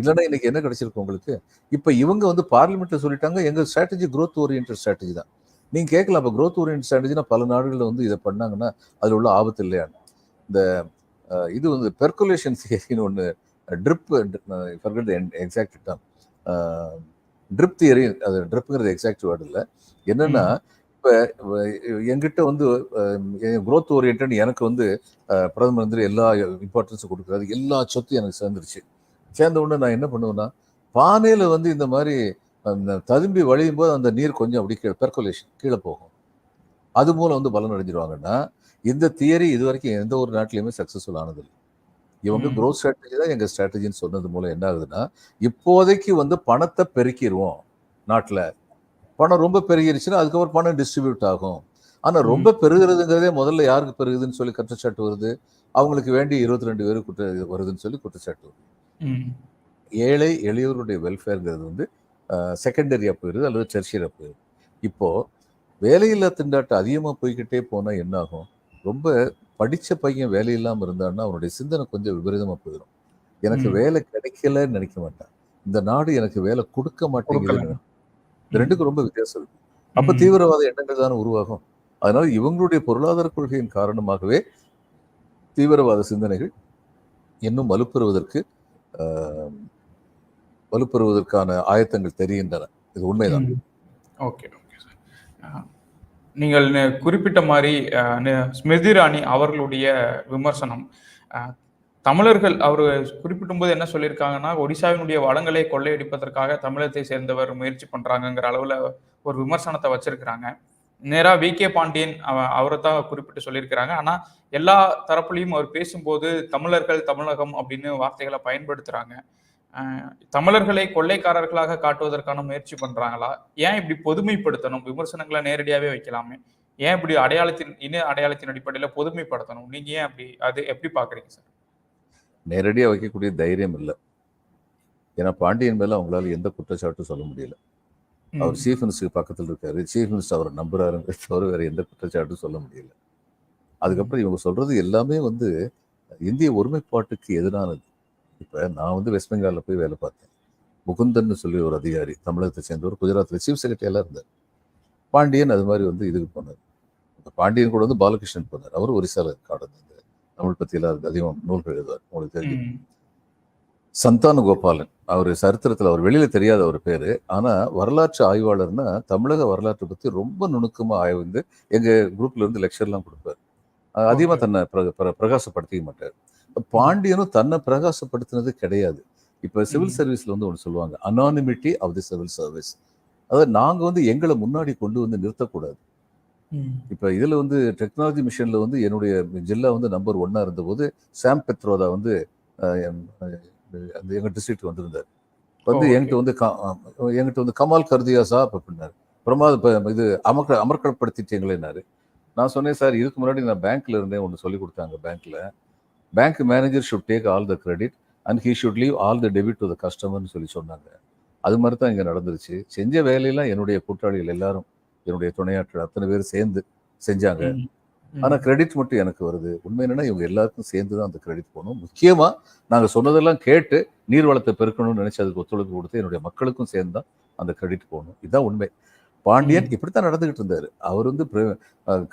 இல்லைன்னா இன்னைக்கு என்ன கிடைச்சிருக்கு உங்களுக்கு? இப்ப இவங்க வந்து பார்லிமெண்ட்ல சொல்லிட்டாங்க எங்க ஸ்ட்ராட்டஜி growth ஓரியன்ட் ஸ்ட்ராட்டஜி தான். நீங்க கேட்கலாம் அப்ப growth ஓரியன்ட் ஸ்ட்ராட்டஜினா பல நாடுகள்ல வந்து இதை பண்ணாங்கன்னா அதுல உள்ள ஆபத்து இல்லையா இந்த இது வந்து பெர்குலேஷன் தியரின்னு ஒன்று trip exact dam trip theory அது ட்ரிப்புங்கிறது எக்ஸாக்ட் வேர்டு இல்லை. என்னன்னா இப்போ என்கிட்ட வந்து growth ஓரியன்ட் எனக்கு வந்து அஹ், பிரதம மந்திரி எல்லா இம்பார்ட்டன்ஸும் கொடுக்குறாரு. எல்லா சொத்தும் எனக்கு சேர்ந்துருச்சு. சேர்ந்த உடனே நான் என்ன பண்ணுவேன்னா பானையில வந்து இந்த மாதிரி ததும்பி வழியும் போது அந்த நீர் கொஞ்சம் அப்படி கீழே பெர்குலேஷன் கீழே போகும். அது மூலம் வந்து பலன் அடைஞ்சிருவாங்கன்னா இந்த தியரி இது வரைக்கும் எந்த ஒரு நாட்டிலையுமே சக்சஸ்ஃபுல் ஆனதில்லை. இவங்க growth ஸ்ட்ராட்டஜி தான் எங்க ஸ்ட்ராட்டஜின்னு சொன்னது மூலம் என்ன ஆகுதுன்னா இப்போதைக்கு வந்து பணத்தை பெருக்கிடுவோம் நாட்டுல. பணம் ரொம்ப பெருகிருச்சுன்னா அதுக்கப்புறம் பணம் டிஸ்ட்ரிபியூட் ஆகும். ஆனா ம். ரொம்ப பெருகிறதுங்கிறதே முதல்ல யாருக்கு பெருகுதுன்னு சொல்லி குற்றச்சாட்டு வருது? அவங்களுக்கு வேண்டி இருபத்தி ரெண்டு பேருக்கு குற்ற வருதுன்னு சொல்லி குற்றச்சாட்டு வருது. ஏழை எளியோருடைய வெல்ஃபேர்ங்கிறது வந்து செகண்டரியாக போயிடுது அல்லது டெர்ஷியராக போயிடுது இப்போ வேலையில்லா திண்டாட்டம் அதிகமாக போய்கிட்டே போனால் என்ன ஆகும் ரொம்ப படித்த பையன் வேலை இல்லாமல் இருந்தான்னா அவனுடைய சிந்தனை கொஞ்சம் விபரீதமாக போயிடும் எனக்கு. வேலை கிடைக்கலன்னு நினைக்க மாட்டான் இந்த நாடு எனக்கு வேலை கொடுக்க. நினைப்பான். இந்த ரெண்டுக்கும் ரொம்ப வித்தியாசம் இருக்கு அப்ப. தீவிரவாத எண்ணங்கள் தானே உருவாகும் அதனால இவங்களுடைய பொருளாதார கொள்கையின் காரணமாகவே தீவிரவாத சிந்தனைகள் இன்னும் வலுப்பெறுவதற்கு வலுப்பெறுவதற்கான ஆயத்தங்கள் தெரிகின்றன இது உண்மைதான். ஓகே ஓகே சார் நீங்கள் குறிப்பிட்ட மாதிரி ஸ்மிருதி இராணி அவர்களுடைய விமர்சனம். தமிழர்கள் அவர் குறிப்பிடும் போது என்ன சொல்லியிருக்காங்கன்னா ஒடிசாவினுடைய வளங்களை கொள்ளையடிப்பதற்காக தமிழகத்தை சேர்ந்தவர் முயற்சி பண்றாங்கிற அளவுல ஒரு விமர்சனத்தை வச்சிருக்கிறாங்க. நேராக வி. கே. பாண்டியன் அவரை தான் குறிப்பிட்டு சொல்லியிருக்கிறாங்க. ஆனால் எல்லா தரப்புலையும் அவர் பேசும்போது தமிழர்கள் தமிழகம் அப்படின்னு வார்த்தைகளை பயன்படுத்துகிறாங்க தமிழர்களை கொள்ளைக்காரர்களாக காட்டுவதற்கான முயற்சி பண்றாங்களா? ஏன் இப்படி பொதுமைப்படுத்தணும்? விமர்சனங்களை நேரடியாவே வைக்கலாமே. ஏன் இப்படி அடையாளத்தின் இன அடையாளத்தின் அடிப்படையில பொதுமைப்படுத்தணும்? நீங்க ஏன் அப்படி அது எப்படி பாக்குறீங்க சார்? நேரடியாக வைக்கக்கூடிய தைரியம் இல்லை. ஏன்னா பாண்டியன் மேல அவங்களால எந்த குற்றச்சாட்டும் சொல்ல முடியல. அவர் சீஃப் மினிஸ்டருக்கு பக்கத்தில் இருக்காரு. சீஃப் மினிஸ்டர் அவரை நம்புறாருங்க தவிர வேற எந்த குற்றச்சாட்டும் சொல்ல முடியல. அதுக்கப்புறம் இவங்க சொல்றது எல்லாமே வந்து இந்திய ஒருமைப்பாட்டுக்கு எதிரானது. இப்ப நான் வந்து வெஸ்ட் பெங்கால்ல போய் வேலை பார்த்தேன். முகுந்தன் சொல்லி ஒரு அதிகாரி தமிழகத்தை சேர்ந்தவர் குஜராத்ல சீஃப் செக்ரட்டரியெல்லாம் இருந்தார். பாண்டியன் அது மாதிரி வந்து இதுக்கு போனார். பாண்டியன் கூட வந்து பாலகிருஷ்ணன் போனார். அவர் ஒரிசால காடு இந்த தமிழ் பத்தியெல்லாம் அதிகம் நூல்கள் எழுதுவார். உங்களுக்கு தெரியும். சந்தான கோபாலன் அவர் சரித்திரத்தில் அவர் வெளியில தெரியாத ஒரு பேரு. ஆனா வரலாற்று ஆய்வாளர்னா தமிழக வரலாற்றை பத்தி ரொம்ப நுணுக்கமா ஆய்வு எங்க குரூப்ல இருந்து லெக்சர்லாம் கொடுப்பார். அஹ் அதிகமா Okay. தன்னை பிர- பிர- பிரகாசப்படுத்திக்க மாட்டார். பாண்டியனும் தன்னை பிரகாசப்படுத்தினது கிடையாது. இப்ப சிவில். சர்வீஸ்ல வந்து ஒன்று சொல்லுவாங்க anonymity of the civil service அதாவது நாங்க வந்து எங்களை முன்னாடி கொண்டு வந்து நிறுத்தக்கூடாது. இப்ப இதுல வந்து டெக்னாலஜி மிஷன்ல வந்து என்னுடைய ஜில்லா வந்து நம்பர் ஒன்னா இருந்தபோது சாம் பெத்ரோதா வந்து அந்த எங்க டிஸ்ட்ரிக்ட் வந்திருந்தார். வந்து. என்கிட்ட வந்து என்கிட்ட வந்து கமால் கருதியா சாப் அப்படின்னாரு பிரமாத இது அமர்க்க அமர்க்கப்படுத்திட்டீங்களேனாரு நான் சொன்னேன் சார் இதுக்கு முன்னாடி நான் பேங்க்ல இருந்தேன் ஒன்று சொல்லி கொடுத்தாங்க பேங்க்ல bank manager should take all the credit and he should leave all the debit to the கஸ்டமர்னு சொல்லி சொன்னாங்க. அது மாதிரி தான் இங்க நடந்துருச்சு. செஞ்ச வேலையெல்லாம் என்னுடைய கூட்டாளிகள் எல்லாரும் என்னுடைய துணையாற்றல் அத்தனை பேர் சேர்ந்து செஞ்சாங்க. ம். ம். ஆனா கிரெடிட் மட்டும் எனக்கு வருது. உண்மை என்னன்னா இவங்க எல்லாருக்கும் சேர்ந்து தான் அந்த கிரெடிட் போகணும். முக்கியமா நாங்க சொன்னதெல்லாம் கேட்டு நீர்வளத்தை பெருக்கணும்னு நினைச்சு அதுக்கு ஒத்துழைப்பு கொடுத்து என்னுடைய மக்களுக்கும் சேர்ந்து தான் அந்த கிரெடிட் போகணும். இதுதான் உண்மை. பாண்டியன். இப்படித்தான் நடந்துகிட்டு இருந்தாரு. அவர் வந்து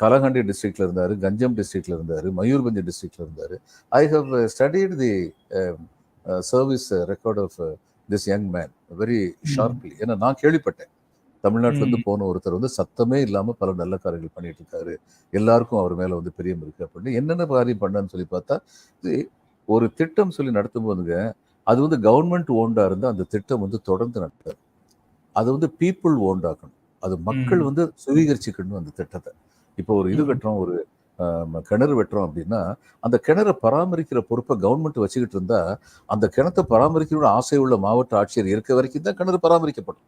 கலகண்டி டிஸ்ட்ரிக்ட்ல இருந்தாரு கஞ்சம் டிஸ்ட்ரிக்ட்ல இருந்தாரு மயூர்பஞ்ச் டிஸ்ட்ரிக்ட்ல இருந்தாரு. I have studied the service record of this young man very sharply ஏன்னா நான் கேள்விப்பட்டேன். தமிழ்நாட்டுல இருந்து ம். போன ஒருத்தர் வந்து சத்தமே இல்லாம பல நல்ல காரியங்கள் பண்ணிட்டு இருக்காரு. எல்லாருக்கும் அவர் மேல வந்து பிரியம் இருக்கு அப்படின்னு என்னென்ன காரியம் பண்ணான்னு சொல்லி பார்த்தா ஒரு திட்டம் சொல்லி நடத்தும் போதுங்க அது வந்து கவர்மெண்ட் ஓண்டா இருந்தா அந்த திட்டம் வந்து தொடர்ந்து நடத்தாது அது வந்து பீப்புள் ஓண்டாக்கணும் அது மக்கள். வந்து சுவீகரிச்சுக்கணும் அந்த திட்டத்தை இப்போ ஒரு இது. கட்டுறோம் ஒரு கிணறு வெட்டுறோம் அப்படின்னா அந்த கிணறை பராமரிக்கிற பொறுப்பை கவர்மெண்ட் வச்சுக்கிட்டு இருந்தா அந்த கிணத்தை பராமரிக்கணும்னு ஆசை உள்ள மாவட்ட ஆட்சியர் இருக்க வரைக்கும் தான் கிணறு பராமரிக்கப்படும்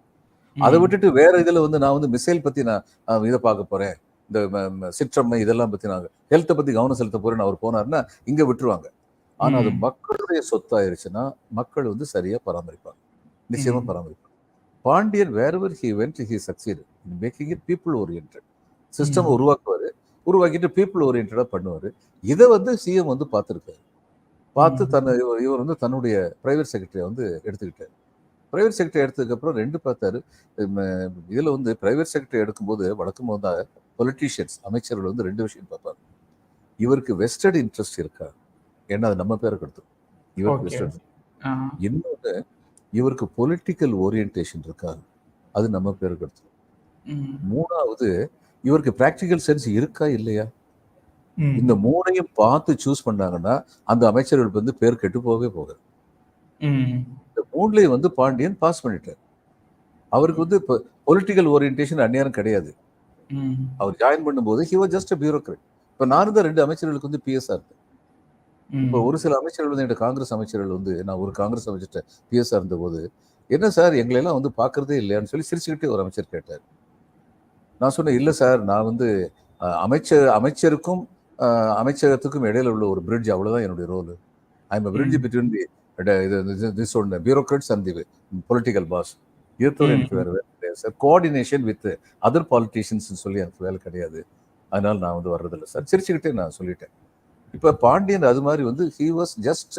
அதை. விட்டுட்டு வேற இதுல வந்து நான் வந்து மிசைல் பத்தி நான் இதை பார்க்க போறேன் இந்த சிற்றம்மை இதெல்லாம் பத்தி நான் ஹெல்த்தை பத்தி கவனம் செலுத்த போறேன்னு அவர் போனாருன்னா இங்க விட்டுருவாங்க ஆனா அது. மக்களுடைய சொத்தாயிருச்சுன்னா மக்கள் வந்து சரியா பராமரிப்பாங்க நிச்சயமா ம். Pandian wherever he went he succeed making it people orient system. உருவாக்குவாரு. உருவாக்கிட்டு பீப்புள் ஓரியன்டா பண்ணுவாரு. இதை வந்து சிஎம் வந்து பார்த்துருக்காரு. பார்த்து. தன்னை இவர் இவர் வந்து தன்னுடைய பிரைவேட் செக்ரட்டரியை வந்து எடுத்துக்கிட்டார். பிரைவேட் செக்ரட்டரி எடுத்ததுக்கு அப்புறம் ரெண்டு பார்த்தாரு. இதுல வந்து பிரைவேட் செக்ரட்டரி எடுக்கும்போது வழக்கம் வந்து பொலிட்டீஷியன்ஸ் அமைச்சர்கள் வந்து ரெண்டு விஷயம் பார்ப்பாங்க. இவருக்கு வெஸ்டர்ட் இன்ட்ரெஸ்ட் இருக்கா? ஏன்னா அது நம்ம பேருக்கு எடுத்து இவருக்கு ஆ. இன்னொன்று இவருக்கு பொலிட்டிக்கல் ஓரியன்டேஷன் இருக்கா அது நம்ம பேருக்கு. மூணாவது இவருக்கு பிராக்டிக்கல் சென்ஸ் இருக்கா இல்லையா. இந்த மூணையும் பார்த்து சூஸ் பண்ணாங்கன்னா அந்த அமைச்சர்களுக்கு வந்து பேர் கெட்டு போகவே போகாது. இந்த மூணுலையும் வந்து பாண்டியன் பாஸ் பண்ணிட்டார் அவருக்கு வந்து இப்போ பொலிட்டிக்கல் ஓரியன்டேஷன் அந்நேரம் கிடையாது. அவர் ஜாயின் பண்ணும்போது ஹி வாஸ் ஜஸ்ட் பியூரோக்ரட் இப்போ நானும் தான் ரெண்டு அமைச்சர்களுக்கு வந்து பிஎஸ்ஆர் இருக்கேன் இப்போ. ஒரு சில அமைச்சர்கள் வந்து என்கிட்ட காங்கிரஸ் அமைச்சர்கள் வந்து நான் ஒரு காங்கிரஸ் அமைச்சர்கிட்ட பிஎஸ்ஆர் இருந்தபோது என்ன சார் எங்களெல்லாம் வந்து பார்க்கறதே இல்லையான்னு சொல்லி சிரிச்சுக்கிட்டே ஒரு அமைச்சர் கேட்டார். நான் சொன்னேன் இல்லை சார் நான் வந்து அமைச்சர் அமைச்சருக்கும் அமைச்சகத்துக்கும் இடையில உள்ள ஒரு பிரிட்ஜ் அவ்வளவுதான் என்னுடைய role I am bridge. Between the this one bureaucrats and the political boss இது தவிர ம். எனக்கு வேற வேலை கிடையாது sir. Coordination with other politicians சொல்லி எனக்கு வேலை கிடையாது. அதனால நான் வந்து வர்றதில்லை சார். சிரிச்சுக்கிட்டே நான் சொல்லிட்டேன். இப்போ பாண்டியன் அது மாதிரி வந்து he was just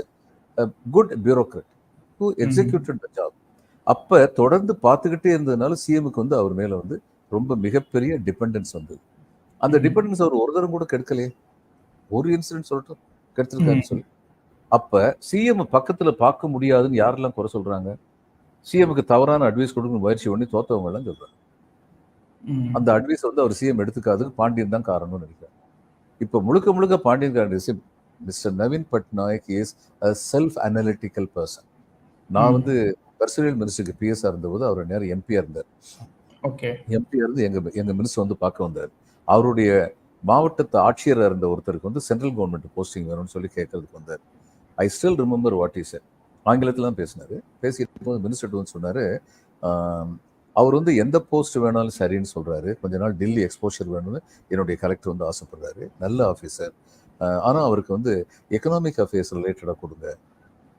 good bureaucrat who executed the job அப்போ தொடர்ந்து பார்த்துக்கிட்டே இருந்ததுனால சிஎம்க்கு வந்து அவர் மேலே வந்து ரொம்ப மிகப்பெரிய டிபெண்டன்ஸ் வந்தது. அந்த. டிபெண்டன்ஸ் அவர் ஒரு தரம் கூட கெடுக்கலையே. ஒரு இன்சிடென்ட் சொல்லட்டும் கெடுத்திருக்காருன்னு. சொல்லி. அப்ப சிஎம் பக்கத்துல பார்க்க முடியாதுன்னு யாரெல்லாம் குறை சொல்றாங்க? சிஎம்க்கு தவறான அட்வைஸ் கொடுக்க முயற்சி பண்ணி தோத்தவங்க எல்லாம் சொல்றாங்க. ம். அந்த அட்வைஸ் வந்து அவர் சிஎம் எடுத்துக்காததுக்கு பாண்டியன் தான் காரணம்னு நினைக்கிறேன். இப்போ முழுக்க முழுக்க பாண்டியன் காரணம் Mister Naveen Patnaik is a self analytical person நான். வந்து பர்சனல் மினிஸ்டருக்கு பிஎஸ்ஆர் இருந்தபோது அவர் நேரம் எம்பியா இருந்தார். ஓகே. எம்பி இருந்து எங்க எங்க மினிஸ்டர் வந்து பார்க்க வந்தார். அவருடைய மாவட்டத்து ஆட்சியராக இருந்த ஒருத்தருக்கு வந்து சென்ட்ரல் கவர்மெண்ட் போஸ்டிங் வேணும்னு சொல்லி கேட்கறதுக்கு வந்தார். I still remember what is ஆங்கிலத்தில் தான் பேசினாரு. பேசிட்டு போது மினிஸ்டர் வந்து சொன்னாரு அவர் வந்து எந்த போஸ்ட் வேணாலும் சரின்னு சொல்றாரு. கொஞ்ச நாள் டெல்லி எக்ஸ்போஷர் வேணும்னு என்னுடைய கலெக்டர் வந்து ஆசைப்படுறாரு. நல்ல ஆஃபீஸர் ஆனால் அவருக்கு வந்து எக்கனாமிக் அஃபேர்ஸ் ரிலேட்டடாக கொடுங்க.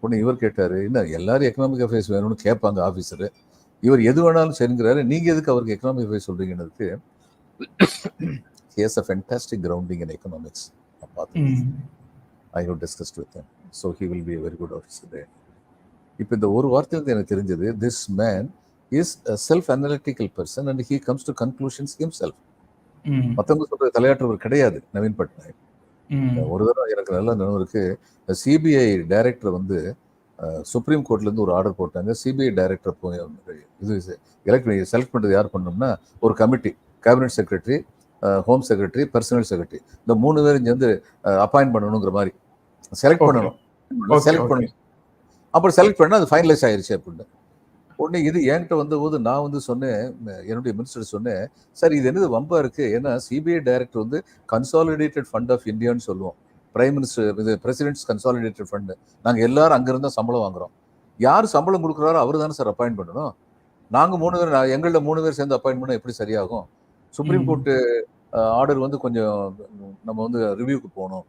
உடனே இவர் கேட்டாரு என்ன எல்லாரும் எக்கனாமிக் அஃபேர்ஸ் வேணும்னு கேட்பாங்க ஆஃபீஸர் இவர் எது வேணாலும் சரிங்கிறாரு. நீங்க எதுக்கு அவருக்கு economic affairs சொல்றீங்கன்னதுக்கு has a fantastic grounding in economics பார்த்தேன் ம். I have discussed with so he will be very good officer இப்போ இந்த ஒரு வார்த்தையிலிருந்து எனக்கு தெரிஞ்சது this man is self analytical person and he comes to conclusions himself ம். மற்றவங்க சொல்ற தலையாற்றவர் கிடையாது நவீன் பட்நாயக். ஒரு தடவை எனக்கு நல்ல நினைவு இருக்கு சிபிஐ டைரக்டர் வந்து சுப்ரீம் கோர்ட்ல இருந்து ஒரு ஆர்டர் போட்டாங்க சிபிஐ டைரக்டர் போய் இது எலக்ட் செலக்ட் பண்றது யார் பண்ணோம்னா ஒரு committee cabinet secretary home secretary personnel secretary இந்த மூணு பேரும் சேர்ந்து அப்பாயின்ட் பண்ணணுங்கிற மாதிரி செலக்ட். பண்ணணும் செலக்ட். பண்ணணும் அப்புறம் செலக்ட் பண்ணா அது ஃபைனலைஸ் ஆயிருச்சு அப்படின்னு உடனே இது என்கிட்ட வந்தபோது நான் வந்து சொன்னேன் என்னுடைய மினிஸ்டர் சொன்னேன் சார் இது என்னது வம்பா இருக்கு? ஏன்னா சிபிஐ டைரக்டர் வந்து கன்சாலிடேட்டட் ஃபண்ட் ஆஃப் இந்தியான்னு சொல்லுவோம். பிரைம் மினிஸ்டர் இது பிரசிடென்ட்ஸ் கன்சாலிடேட்டட் ஃபண்டு நாங்க எல்லாரும் அங்கிருந்தா சம்பளம் வாங்குறோம். யார் சம்பளம் கொடுக்குறாரோ அவர் தானே சார் அப்பாயிண்ட் பண்ணணும். நாங்க மூணு பேர் எங்கள்ல மூணு பேர் சேர்ந்து அப்பாயிண்ட் பண்ணா எப்படி சரியாகும்? சுப்ரீம். கோர்ட்டு ஆர்டர் வந்து கொஞ்சம் நம்ம வந்து ரிவ்யூக்கு போகணும்.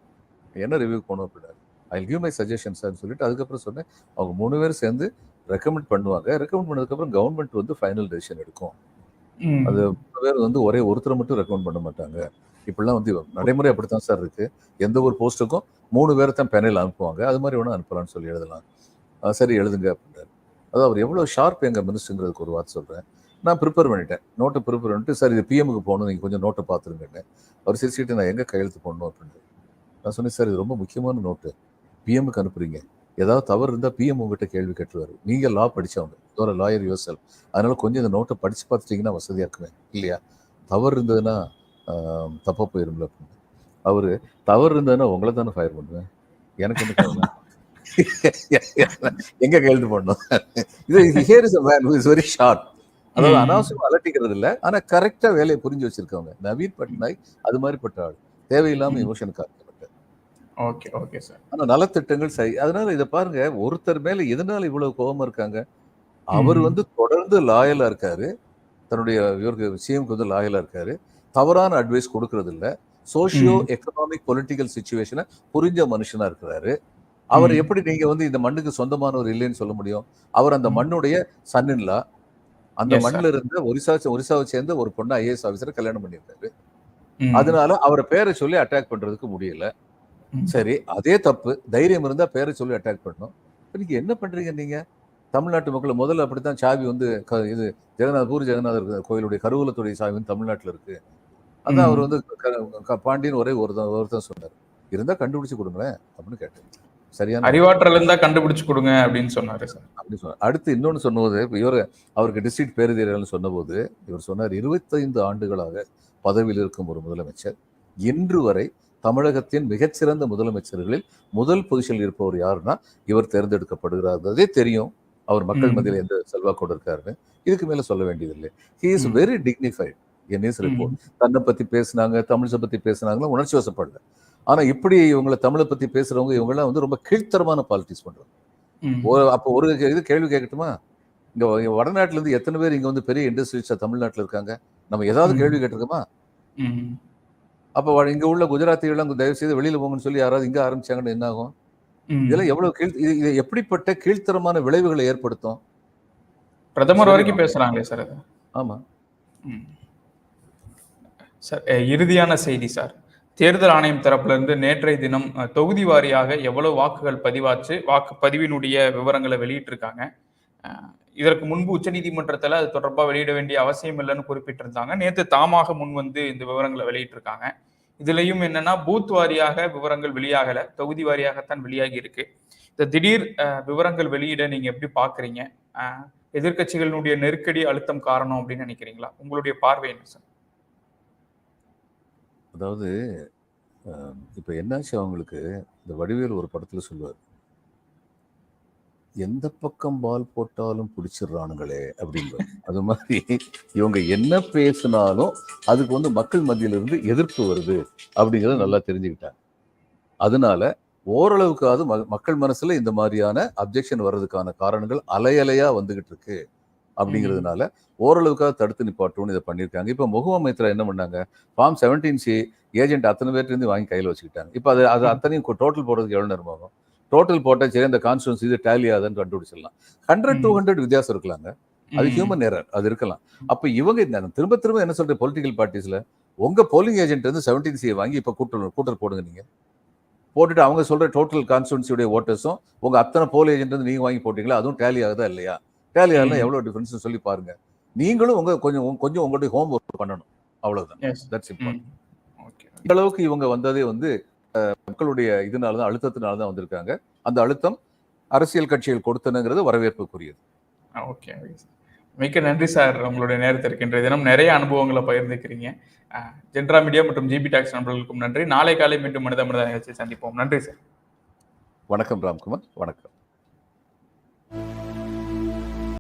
என்ன ரிவ்யூக்கு போகணும் அப்படின்னா I give my suggestion sir சொல்லிட்டு அதுக்கப்புறம் சொன்னேன். அவங்க மூணு பேர் சேர்ந்து ரெக்கமெண்ட் பண்ணுவாங்க. ரெக்கமெண்ட் பண்ணதுக்கப்புறம் கவர்மெண்ட் வந்து ஃபைனல் டெசிஷன் எடுக்கும். அது பேர் வந்து ஒரே ஒருத்தரை மட்டும் ரெக்கமெண்ட் பண்ண மாட்டாங்க. இப்படிலாம் வந்து நடைமுறை அப்படித்தான் சார் இருக்கு. எந்த ஒரு போஸ்ட்டுக்கும் மூணு பேரை தான் பேனல் அனுப்புவாங்க. அது மாதிரி வேணா அனுப்பலாம்னு சொல்லி எழுதலாம். சரி எழுதுங்க அப்படின்னாரு. அது அவர் எவ்வளோ ஷார்ப் எங்க மினிஸ்டருங்கிறதுக்கு ஒரு வார்த்தை சொல்றேன். நான் ப்ரிப்பேர் பண்ணிட்டேன். நோட்டை ப்ரிப்பேர் பண்ணிட்டு சார் இது பிஎம்க்கு போகணும். நீங்கள் கொஞ்சம் நோட்டை பார்த்துருங்கன்னு. அவர் சிரிச்சுட்டு நான் எங்கே கையெழுத்து போடணும்? அப்படின்னு நான் சொன்னேன் சார் இது ரொம்ப முக்கியமான நோட்டு பிஎம்க்கு அனுப்புறீங்க. ஏதாவது தவறு இருந்தால் பிஎம் உங்ககிட்ட கேள்வி கேட்டுருவாரு. நீங்கள் லா படிச்சவங்க. ஒரு லாயர் யோர் செல்ஃப் அதனால கொஞ்சம் இந்த நோட்டை படிச்சு பார்த்துட்டீங்கன்னா வசதியாக இருக்குமே. இல்லையா? தவறு இருந்ததுன்னா ஆஹ், தப்பா போயிரும்ல அப்படின்னு. அவரு தவறு இருந்ததுன்னா உங்களை தானே ஃபயர் பண்ணுவேன். எனக்கு என்ன கவலை? எங்க கையெழுத்து போடணும் இது here is man is very short அதாவது. அனாவசியம் அலட்டிக்கிறது இல்ல. ஆனா கரெக்டா வேலையை புரிஞ்சு வச்சிருக்கவங்க. நவீன் பட்நாயக் அது மாதிரி பட்ட ஆள். தேவையில்லாம ம். இமோஷன் ஓகே ஓகே சார் ஆனா நலத்திட்டங்கள் சரி அதனால இதை பாருங்க ஒருத்தர் மேல எதனால இவ்வளவு கோபமா இருக்காங்க அவர். வந்து தொடர்ந்து லாயலா இருக்காரு தன்னுடைய இவருக்கு சிஎம்க்கு வந்து லாயலா இருக்காரு தவறான அட்வைஸ் கொடுக்கறது இல்ல சோஷியோ ம். எக்கனாமிக் பொலிட்டிக்கல் சுச்சுவேஷனை புரிஞ்ச மனுஷனா இருக்கிறாரு அவர். எப்படி நீங்க வந்து இந்த மண்ணுக்கு சொந்தமானவர் இல்லைன்னு சொல்ல முடியும் அவர் அந்த. மண்ணுடைய சன்னின்லா அந்த. மண்ணுல இருந்த ஒரிசா ஒரிசாவை சேர்ந்த ஒரு பொண்ணு ஐஏஎஸ் ஆபீசரை கல்யாணம் பண்ணியிருக்காரு. அதனால அவரை பேரை சொல்லி அட்டாக் பண்றதுக்கு முடியல. சரி அதே தப்பு. தைரியம் இருந்தா பேரை சொல்லி அட்டாக் பண்ணணும். இப்ப நீங்க என்ன பண்றீங்க நீங்க? தமிழ்நாட்டு மக்கள் முதல்ல அப்படித்தான் சாவி வந்து க- இது ஜெகநாத பூரி ஜெகநாதர் கோயிலுடைய கருவூலத்துடைய சாவி வந்து தமிழ்நாட்டுல இருக்கு. அதான். அவர் வந்து க- பாண்டியன் ஒரே ஒருத்தன் ஒருத்தன் சொன்னார். இருந்தா கண்டுபிடிச்சு கொடுங்களேன் அப்படின்னு கேட்டேன். சரியான அறிவாற்றல் இருந்தா கண்டுபிடிச்சு கொடுங்க அப்படின்னு சொன்னாரு. சார் அப்படின்னு சொன்னார். அடுத்து இன்னொன்னு சொன்னபோது இவர் அவருக்கு டிஸ்ட்ரிக்ட் பேருதீரல்னு சொன்னபோது இவர் சொன்னார் இருபத்தைந்து ஆண்டுகளாக பதவியில் இருக்கும் ஒரு முதலமைச்சர். இன்று வரை தமிழகத்தின் மிகச்சிறந்த முதலமைச்சர்களில் முதல் பொசிஷனில் இருப்பவர் யாருன்னா இவர் தேர்ந்தெடுக்கப்படுகிறார் தெரியும். அவர் மக்கள். மத்தியில் எந்த செல்வாக்கோடு இருக்காருன்னு. இதுக்கு மேல சொல்ல வேண்டியதில்லை. He is. வெரி டிக்னிஃபைட் என் ரிப்போர்ட் தன்னை பத்தி பேசுனாங்க தமிழிசை பத்தி பேசுனாங்களா உணர்ச்சி வசப்படல. ஆனா இப்படி இவங்களை தமிழை பத்தி பேசுறவங்க இவங்கெல்லாம் வந்து ரொம்ப கீழ்த்தரமான பாலிடிக்ஸ் பண்றாங்க அப்போ ஒரு இது கேள்வி கேட்கட்டுமா? இங்க வடநாட்டுல இருந்து எத்தனை பேர் இங்க வந்து பெரிய இண்டஸ்ட்ரீஸா தமிழ்நாட்டுல இருக்காங்க? நம்ம ஏதாவது. கேள்வி கேட்டிருக்கோமா. அப்போ இங்க உள்ள குஜராத்திகள் அங்க தயவு செய்து வெளியில போங்கன்னு சொல்லி யாராவது இங்க ஆரம்பிச்சாங்கன்னு என்ன ஆகும். இதெல்லாம் எவ்வளவு கீழ் இது இது எப்படிப்பட்ட கீழ்த்தரமான விளைவுகளை ஏற்படுத்தும் பிரதமர். வரைக்கும் பேசுறாங்களே சார் அது ஆமா. சார் இறுதியான செய்தி சார் தேர்தல் ஆணையம் தரப்புல இருந்து நேற்றைய தினம் தொகுதி வாரியாக எவ்வளவு வாக்குகள் பதிவாச்சு வாக்கு பதிவினுடைய விவரங்களை வெளியிட்டிருக்காங்க இதற்கு முன்பு உச்சநீதிமன்றத்தில் அது தொடர்பாக வெளியிட வேண்டிய அவசியம் இல்லைன்னு குறிப்பிட்டிருந்தாங்க. நேற்று தாமாக முன் வந்து இந்த விவரங்களை வெளியிட்டிருக்காங்க. இதுலயும் என்னன்னா பூத் வாரியாக விவரங்கள் வெளியாகல தொகுதி வாரியாகத்தான் வெளியாகி இருக்கு. இந்த திடீர் விவரங்கள் வெளியிட நீங்க எப்படி பாக்குறீங்க? எதிர்கட்சிகளினுடைய எதிர்க்கட்சிகளினுடைய நெருக்கடி அழுத்தம் காரணம் அப்படின்னு நினைக்கிறீங்களா? உங்களுடைய பார்வை என்ன சார்? அதாவது இப்போ இப்ப என்னாச்சு அவங்களுக்கு? இந்த வடிவேல் ஒரு படத்துல சொல்லுவார். எந்த பக்கம் பால் போட்டாலும் பிடிச்சிடுறானுங்களே அப்படின்பாரு அது மாதிரி இவங்க என்ன பேசினாலும் அதுக்கு வந்து மக்கள் மத்தியில இருந்து எதிர்ப்பு வருது அப்படிங்கறத நல்லா தெரிஞ்சுக்கிட்டாங்க. அதனால ஓரளவுக்காவது ம- மக்கள் மனசுல இந்த மாதிரியான அப்ஜெக்ஷன் வர்றதுக்கான காரணங்கள் அலையலையா வந்துகிட்டு இருக்கு அப்படிங்கிறதுனால ஓரளவுக்காவது தடுத்து நிப்பாட்டணும்னு இதை பண்ணியிருக்காங்க. இப்போ முகமது மைத்ரா என்ன பண்ணாங்க? ஃபார்ம் செவன்டீன் சி ஏஜென்ட் அத்தனை பேர்ட்ட இருந்து வாங்கி கையில் வச்சுக்கிட்டாங்க. இப்போ அது அது அத்தனையும் டோட்டல் போடுறதுக்கு எவ்வளோ நேரம் ஆகும்? டோட்டல் போட்டால் சரி அந்த கான்ஸ்டுவன்ஸ் இது டேலி ஆகுதுன்னு கண்டுபிடிச்சிடலாம் ஹண்ட்ரட் டூ. ஹண்ட்ரட் வித்தியாசம் இருக்கலாங்க அது. ஹியூமன் எரர் அது இருக்கலாம் அப்போ இவங்க திரும்ப திரும்ப என்ன சொல்ற பொலிட்டிக்கல் பார்ட்டிஸ்ல உங்க போலிங் ஏஜென்ட் வந்து செவன்டீன் சியை வாங்கி இப்போ கூட்டல் கூட்டல் போடுங்க நீங்க போட்டுட்டு அவங்க சொல்ற டோட்டல் கான்ஸ்டுவன்சியுடைய ஓட்டர்ஸும் உங்க அத்தனை போல் ஏஜென்ட் வந்து நீங்க வாங்கி போட்டீங்களா அதுவும் டேலி ஆகுதா இல்லையா டேலி ஆகலாம் ம். எவ்வளவு டிஃபரன்ஸ் சொல்லி பாருங்க நீங்களும் உங்க கொஞ்சம் கொஞ்சம் உங்களுடைய ஹோம் ஒர்க் பண்ணணும் அவ்வளவுதான் Yes. தட்ஸ் இம்பார்ட் ம். Okay. இந்த அளவுக்கு இவங்க வந்ததே வந்து மக்களுடைய இதனால தான் அழுத்தத்தினால தான் வந்திருக்காங்க. அந்த அழுத்தம் அரசியல் கட்சிகள் கொடுத்தனுங்கிறது வரவேற்புக்குரியது. ஓகே மிக்க நன்றி சார் உங்களுடைய நேரத்திற்கு இன்றைய தினம். நிறைய அனுபவங்களை பகிர்ந்துக்கிறீங்க. ஜென்ரா மீடியா மற்றும் ஜிபி டாக்ஸ் நண்பர்களுக்கும் நன்றி. நாளை காலை மீண்டும் மனித மனித நிகழ்ச்சியை சந்திப்போம். நன்றி சார். வணக்கம் ராம்குமார். வணக்கம்.